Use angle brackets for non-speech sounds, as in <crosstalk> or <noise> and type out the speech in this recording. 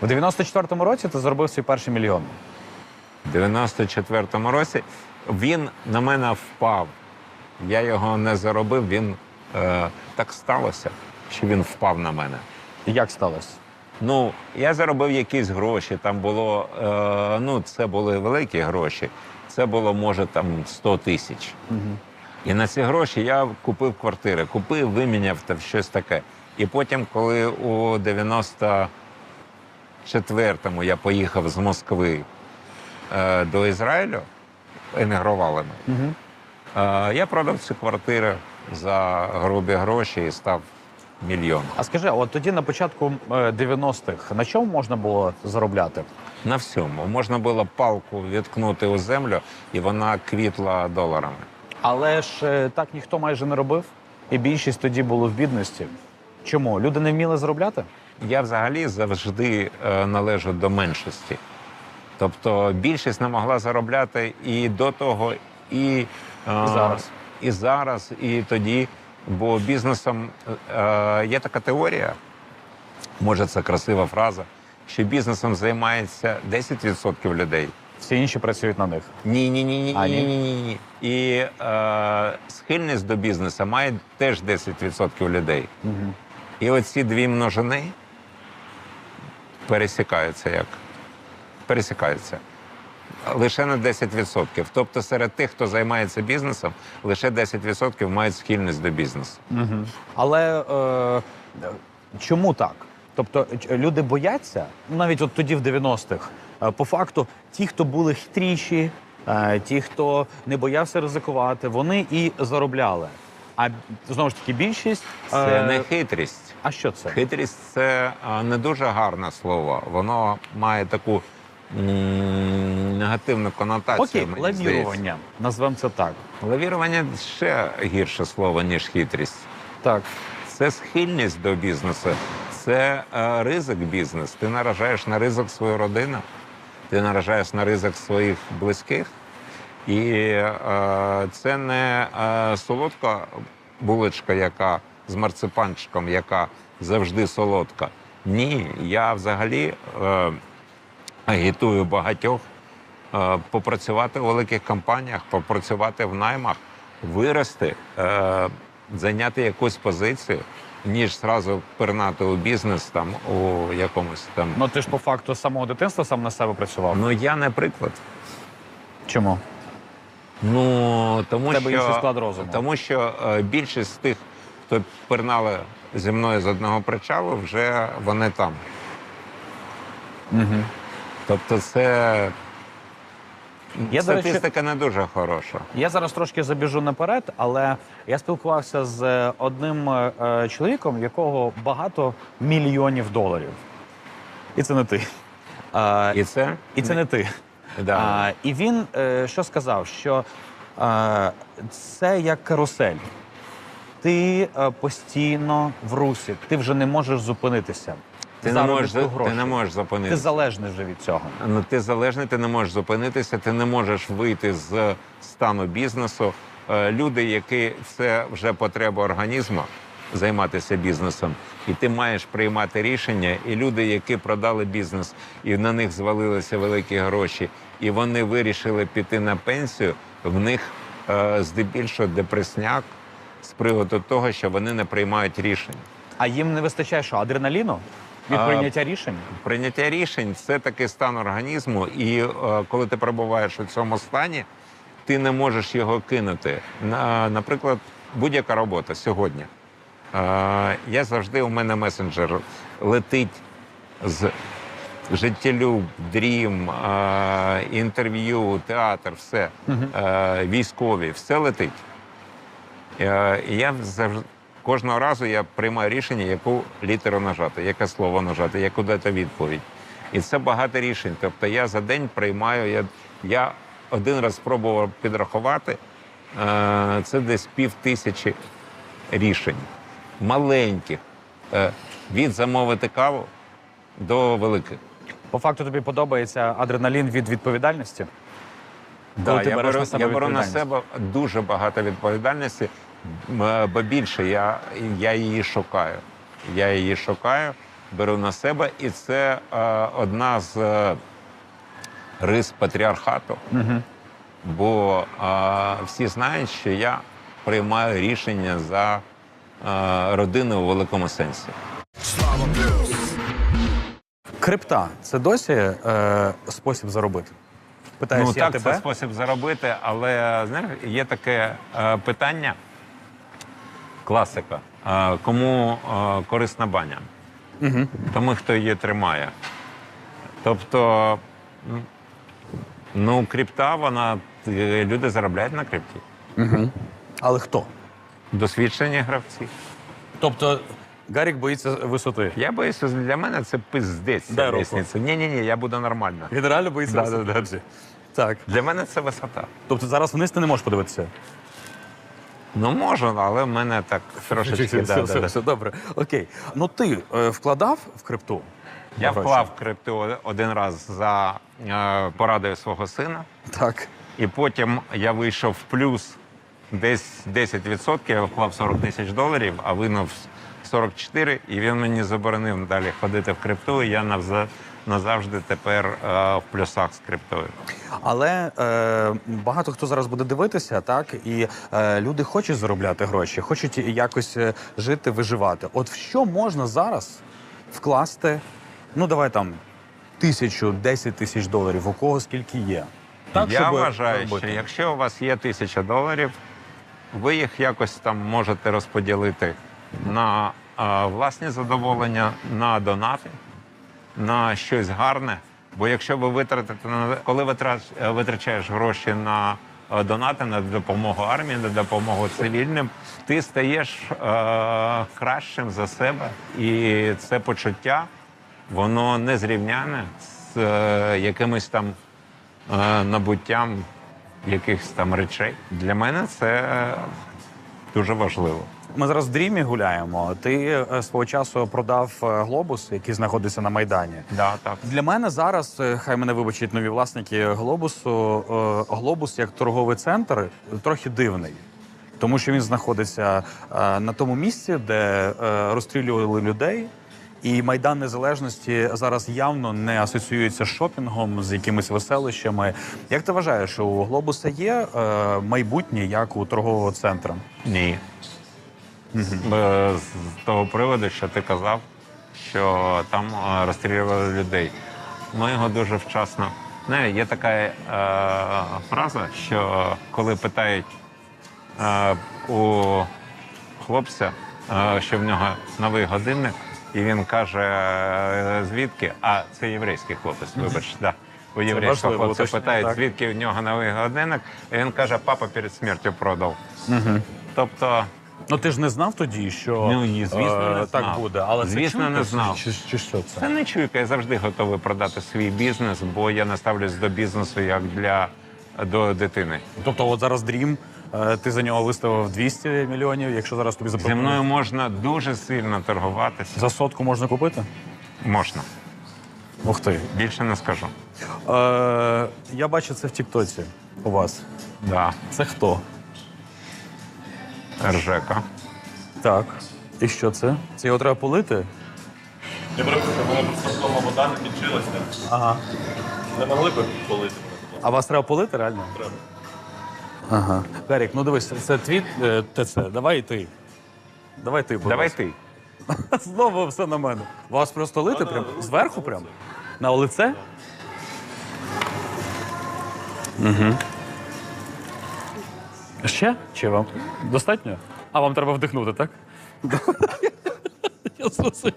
В 94-му році ти заробив свій перший мільйон. В 94-му році він на мене впав. Я його не заробив, він е, так сталося, що він впав на мене. І як сталося? Ну, я заробив якісь гроші. Там було, е, ну, це були великі гроші. Це було, може, там 100 тисяч. І на ці гроші я купив квартири, купив, виміняв та щось таке. І потім, коли у 94-му я поїхав з Москви е, до Ізраїлю, емігрували ми, е, я продав ці квартири за грубі гроші і став мільйон. А скажи, а от тоді на початку е, 90-х на чому можна було заробляти? На всьому можна було палку відкнути у землю, і вона квітла доларами. Але ж е, так ніхто майже не робив, і більшість тоді було в бідності. Чому? Люди не вміли заробляти? Я взагалі завжди е, належу до меншості. Тобто більшість не могла заробляти і до того, і, е, І зараз. і зараз, і тоді. Бо бізнесом е, є така теорія, може це красива фраза, що бізнесом займається 10% людей. Всі інші працюють на них. Ні, ні, ні, ні, А, ні? ні, ні, ні. І е, схильність до бізнесу має теж 10% людей. Угу. І оці дві множини пересікаються як? Пересікаються. Лише на 10%. Тобто серед тих, хто займається бізнесом, лише 10% мають схильність до бізнесу. Угу. Але е, чому так? Тобто люди бояться, ну, навіть от тоді в 90-х, е, по факту, ті, хто були хитріші, е, ті, хто не боявся ризикувати, вони і заробляли. А знову ж таки, більшість Це е, не хитрість. А що це? Хитрість це не дуже гарне слово. Воно має таку м, негативну конотацію. Окей, мені лавірування. Назвемо це так. Лавірування ще гірше слово, ніж хитрість. Так. Це схильність до бізнесу, це е, ризик бізнес. Ти наражаєш на ризик свою родину, ти наражаєш на ризик своїх близьких. І е, це не е, солодка булочка, яка з марципанчиком, яка завжди солодка. Ні, я взагалі е, агітую багатьох е, попрацювати у великих компаніях, попрацювати в наймах, вирости, е, зайняти якусь позицію, ніж зразу пернати у бізнес там у якомусь там. Ну ти ж по факту з самого дитинства сам на себе працював. Ну я не приклад. Чому? Ну тому тебе що склад розуму. тому, що е, більшість з тих, хто пернали зі мною з одного причалу, вже вони там. Угу. Тобто, це Я, до речі, статистика не дуже хороша. Я зараз трошки забіжу наперед, але я спілкувався з е, одним е, е, чоловіком, в якого багато мільйонів доларів. І це не ти. А, І це і це не ти. Да. А, і він е, що сказав? Що е, це як карусель. Ти е, постійно в русі, ти вже не можеш зупинитися. ти, не можеш, ти не можеш Ти залежний вже від цього. Ну, ти залежний, ти не можеш зупинитися, ти не можеш вийти з стану бізнесу. Е, Люди, які це вже потреба організму займатися бізнесом, і ти маєш приймати рішення. І люди, які продали бізнес, і на них звалилися великі гроші, і вони вирішили піти на пенсію. В них е, здебільшого депресняк з приводу того, що вони не приймають рішень. А їм не вистачає що? Адреналіну від А, прийняття рішень? Прийняття рішень це такий стан організму, і е, коли ти перебуваєш у цьому стані, ти не можеш його кинути. На, наприклад, будь-яка робота сьогодні. Е, я завжди у мене месенджер летить з життєлюб, дрім, е, інтерв'ю, театр, все, військові, все летить. Е, і я завжди кожного разу я приймаю рішення, яку літеру нажати, яке слово нажати, яку дати відповідь. І це багато рішень. Тобто я за день приймаю. Я, я один раз спробував підрахувати. е, Це десь пів тисячі рішень, маленьких, е, від замовити каву до великих. По факту тобі подобається адреналін від відповідальності? Да, Коли я беру, на себе я беру на себе дуже багато відповідальності, бо більше я, я її шукаю. Я її шукаю, беру на себе, і це е, одна з е, рис патріархату. Бо е, всі знають, що я приймаю рішення за е, родину у великому сенсі. Крипта це досі е, спосіб заробити. Питаюсь ну я так, тебе. це спосіб заробити, але знаєш, є таке е, питання, класика. Кому корисна баня? Угу. Тому, хто її тримає. Тобто, ну, крипта, вона е, люди заробляють на крипті. Угу. Але хто? Досвідчені гравці. Тобто Гарік боїться висоти. Я боюся, для мене це пиздець. Дай руку. лісниця. Ні, ні, ні, я буду нормально. Він реально боїться Да, висоти. да, да. Так. Для мене це висота. Тобто зараз вниз ти не можеш подивитися. Ну, можу, але в мене так трошечки. все, да, все, да, да. все, добре. Окей. Ну ти е, вкладав в крипту? Я Гроші? вклав в крипту один раз за е, порадою свого сина, Так. і потім я вийшов в плюс десь 10%, я вклав 40 тисяч доларів, а винув 44, і він мені заборонив далі ходити в крипту. І я навза- назавжди тепер е, в плюсах з криптою. Але е, багато хто зараз буде дивитися, так і е, люди хочуть заробляти гроші, хочуть якось е, жити, виживати. От в що можна зараз вкласти? Ну давай там тисячу, десять тисяч доларів, у кого скільки є. я вважаю, заробити. що якщо у вас є тисяча доларів, ви їх якось там можете розподілити на е, власні задоволення, на донати, на щось гарне. Бо якщо ви витратите на коли витрач, витрачаєш гроші на е, донати, на допомогу армії, на допомогу цивільним, ти стаєш е, кращим за себе, і це почуття воно не зрівняне з е, якимось там е, набуттям якихось там речей. Для мене це дуже важливо. Ми зараз в дрімі гуляємо. Ти е, свого часу продав е, глобус, який знаходиться на майдані. Да, так. Для мене зараз, е, хай мене вибачать нові власники глобусу, е, глобус як торговий центр трохи дивний. Тому що він знаходиться е, на тому місці, де е, розстрілювали людей. І Майдан Незалежності зараз явно не асоціюється з шопінгом, з якимись веселищами. Як ти вважаєш, у глобуса є е, майбутнє як у торгового центру? Ні. Е, З того приводу, що ти казав, що там е, розстрілювали людей. Ми його дуже вчасно. Не, є така е, фраза, що коли питають е, у хлопця, е, що в нього новий годинник, і він каже, е, звідки? А це єврейський хлопець, вибач, да. У єврейського важливо хлопця питають, так. звідки в нього новий годинник, і він каже, папа перед смертю продав. Тобто, Ну ти ж не знав тоді, що Ну, ні, звісно, не так знав. буде. Але це Звісно, чуйка не знав. Чи, чи, чи що це? Це не чуйка, я завжди готовий продати свій бізнес, бо я не ставлюсь до бізнесу як для до дитини. Тобто, от зараз Дрім, е, ти за нього виставив 200 мільйонів. Якщо зараз тобі Зі запропонують, мною можна дуже сильно торгуватися. за сотку можна купити? Можна. Ух ти. Більше не скажу. Е, я бачу це в Тіктоці у вас. Да. Це хто? Ржека. Так. І що це? Це його треба полити? Я перепрошую, вона просто вдома вода не кінчилася. Ага. Не могли б полити? А вас треба полити реально? Треба. Ага. Гарік, ну дивись, це твіт е, ТЦ. Давай і ти. Давай ти, будь Давай ласка. ти. <laughs> Знову все на мене. Вас просто лити прям? Зверху прям? На лице? Угу. Ще? Чи вам? Достатньо? А вам треба вдихнути, так? <laughs> Я зрозумів.